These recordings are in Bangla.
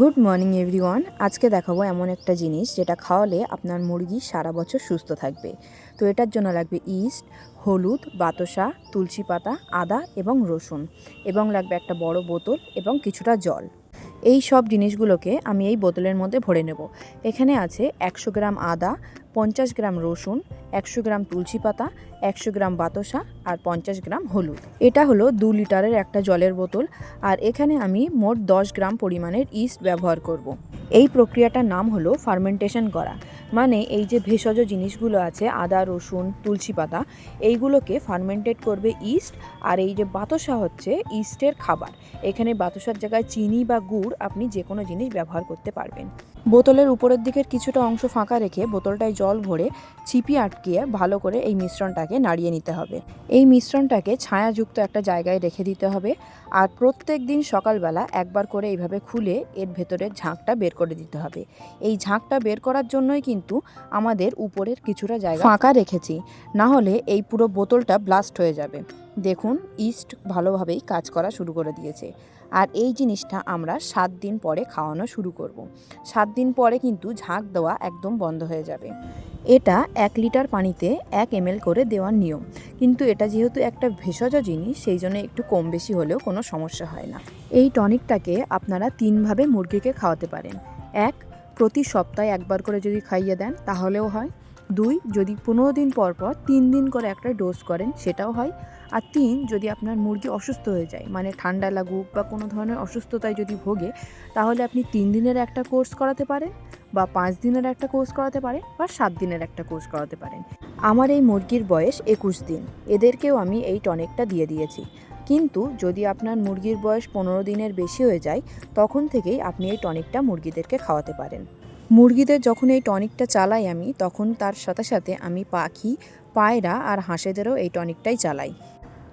গুড মর্নিং এভরিওয়ান আজকে দেখাবো এমন একটা জিনিস যেটা খাওয়ালে আপনার মুরগি সারা বছর সুস্থ থাকবে। তো এটার জন্য লাগবে ইস্ট হলুদ, বাতাসা, তুলসী পাতা, আদা এবং রসুন এবং লাগবে একটা বড় বোতল এবং কিছুটা জল। এই সব জিনিসগুলোকে আমি এই বোতলের মধ্যে ভরে নেব। এখানে আছে একশো গ্রাম আদা পঞ্চাশ গ্রাম রসুন, একশো গ্রাম তুলসী পাতা, একশো গ্রাম বাতাসা আর পঞ্চাশ গ্রাম হলুদ। এটা হলো দু লিটারের একটা জলের বোতল আর এখানে আমি মোট দশ গ্রাম পরিমাণের ইস্ট ব্যবহার করব। এই প্রক্রিয়াটার নাম হলো ফার্মেন্টেশন করা। মানে এই যে ভেষজ জিনিসগুলো আছে, আদা, রসুন, তুলসী পাতা, এইগুলোকে ফার্মেন্টেড করবে ইস্ট আর এই যে বাতাসা হচ্ছে ইস্টের খাবার। এখানে বাতাসার জায়গায় চিনি বা গুড় আপনি যে কোনো জিনিস ব্যবহার করতে পারবেন। বোতলের উপরের দিকের কিছুটা অংশ ফাঁকা রেখে বোতলটায় জল ভরে ছিপি আটকিয়ে ভালো করে এই মিশ্রণটাকে নাড়িয়ে নিতে হবে। এই মিশ্রণটাকে ছায়াযুক্ত একটা জায়গায় রেখে দিতে হবে আর প্রত্যেক দিন সকালবেলা একবার করে এইভাবে খুলে এর ভেতরের ঝাঁকটা বের করে দিতে হবে। এই ঝাঁকটা বের করার জন্যই কিন্তু আমাদের উপরের কিছুটা জায়গা ফাঁকা রেখেছি, না হলে এই পুরো বোতলটা ব্লাস্ট হয়ে যাবে। দেখুন, ইস্ট ভালোভাবেই কাজ করা শুরু করে দিয়েছে। আর এই জিনিসটা আমরা সাত দিন পরে খাওয়ানো শুরু করব। সাত দিন পরে কিন্তু ঝাঁক দেওয়া একদম বন্ধ হয়ে যাবে। এটা এক লিটার পানিতে এক এম করে দেওয়ার নিয়ম। কিন্তু এটা যেহেতু একটা ভেষজ জিনিস, সেই জন্য একটু কম বেশি হলেও কোনো সমস্যা হয় না। এই টনিকটাকে আপনারা তিনভাবে মুরগিকে খাওয়াতে পারেন। এক, প্রতি সপ্তাহে একবার করে যদি খাইয়ে দেন, তাহলেও হয়। দুই, যদি পনেরো দিন পর পর তিন দিন করে একটা ডোজ করেন, সেটাও হয়। আর তিন, যদি আপনার মুরগি অসুস্থ হয়ে যায় মানে ঠান্ডা লাগুক বা কোনো ধরনের অসুস্থতায় যদি ভোগে, তাহলে আপনি তিন দিনের একটা কোর্স করাতে পারেন বা পাঁচ দিনের একটা কোর্স করাতে পারেন বা সাত দিনের একটা কোর্স করাতে পারেন। আমার এই মুরগির বয়স একুশ দিন। এদেরকেও আমি এই টনিকটা দিয়ে দিয়েছি। কিন্তু যদি আপনার মুরগির বয়স পনেরো দিনের বেশি হয়ে যায়, তখন থেকেই আপনি এই টনিকটা মুরগিদেরকে খাওয়াতে পারেন। মুরগিদের যখন এই টনিকটা চালাই আমি, তখন তার সাথে সাথে আমি পাখি, পায়রা আর হাঁসেদেরও এই টনিকটাই চালাই।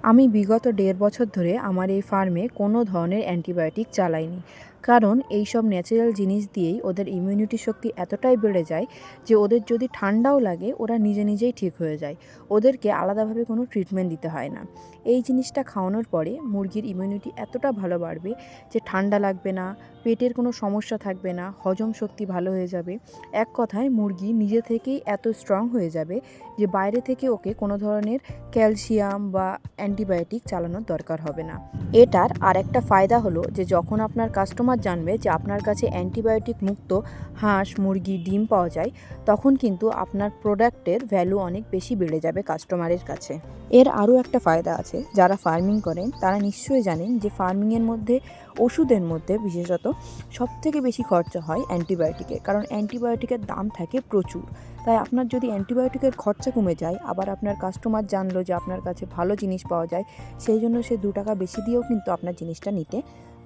আমি বিগত দেড় বছর ধরে আমার এই ফার্মে কোনো ধরনের অ্যান্টিবায়োটিক চালাইনি। কারণ এই সব ন্যাচারাল জিনিস দিয়েই ওদের ইমিউনিটি শক্তি এতটাই বেড়ে যায় যে ওদের যদি ঠান্ডাও লাগে, ওরা নিজে নিজেই ঠিক হয়ে যায়। ওদেরকে আলাদাভাবে কোনো ট্রিটমেন্ট দিতে হয় না। এই জিনিসটা খাওয়ানোর পরে মুরগির ইমিউনিটি এতটা ভালো বাড়বে যে ঠান্ডা লাগবে না, পেটের কোনো সমস্যা থাকবে না, হজম শক্তি ভালো হয়ে যাবে। এক কথায় মুরগি নিজে থেকেই এত স্ট্রং হয়ে যাবে যে বাইরে থেকে ওকে কোনো ধরনের ক্যালসিয়াম বা অ্যান্টিবায়োটিক চালানোর দরকার হবে না। এটার আর একটা ফায়দা হলো যে যখন আপনার কাস্টমার জানবে যে আপনার কাছে অ্যান্টিবায়োটিক মুক্ত হাঁস, মুরগি, ডিম পাওয়া যায়, তখন কিন্তু আপনার প্রোডাক্টের ভ্যালু অনেক বেশি বেড়ে যাবে কাস্টমারের কাছে। এর আরও একটা ফায়দা আছে, যারা ফার্মিং করেন, তারা নিশ্চয়ই জানেন যে ফার্মিংয়ের মধ্যে, ওষুধের মধ্যে বিশেষত সবথেকে বেশি খরচা হয় অ্যান্টিবায়োটিকের, কারণ অ্যান্টিবায়োটিকের দাম থাকে প্রচুর। তাই আপনার যদি অ্যান্টিবায়োটিকের খরচা কমে যায়, আবার আপনার কাস্টমার জানলো যে আপনার কাছে ভালো জিনিস পাওয়া যায়, সেই জন্য সে দু টাকা বেশি দিয়েও কিন্তু আপনার জিনিসটা নিতে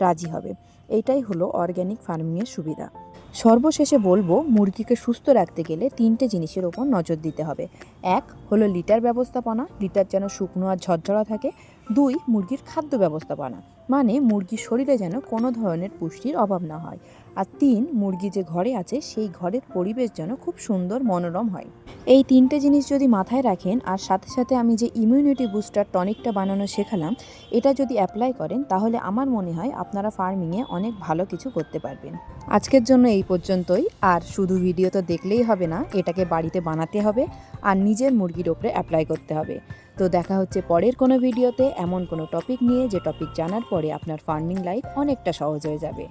রাজি হবে। এইটাই হলো অর্গ্যানিক ফার্মিংয়ের সুবিধা। সর্বশেষে বলব, মুরগিকে সুস্থ রাখতে গেলে তিনটে জিনিসের ওপর নজর দিতে হবে। এক হলো লিটার ব্যবস্থাপনা লিটার যেন শুকনো আর ঝরঝরা থাকে। দুই, মুরগির খাদ্য ব্যবস্থাপনা মানে মুরগির শরীরে যেন কোনো ধরনের পুষ্টির অভাব না হয়। আর তিন, মুরগি যে ঘরে আছে, সেই ঘরের পরিবেশ যেন খুব সুন্দর, মনোরম হয়। এই তিনটে জিনিস যদি মাথায় রাখেন, আর সাথে সাথে আমি যে ইমিউনিটি বুস্টার টনিকটা বানানো শেখালাম, এটা যদি অ্যাপ্লাই করেন, তাহলে আমার মনে হয় আপনারা ফার্মিংয়ে অনেক ভালো কিছু করতে পারবেন। আজকের জন্য এই পর্যন্তই। আর শুধু ভিডিও তো দেখলেই হবে না, এটাকে বাড়িতে বানাতে হবে আর নিজের মুরগির ওপরে অ্যাপ্লাই করতে হবে। তো দেখা হচ্ছে পরের কোনো ভিডিওতে। এমন কোনো টপিক নিয়ে যে টপিক জানার পরে আপনার ফার্মিং লাইফ অনেকটা সহজ হয়ে যাবে।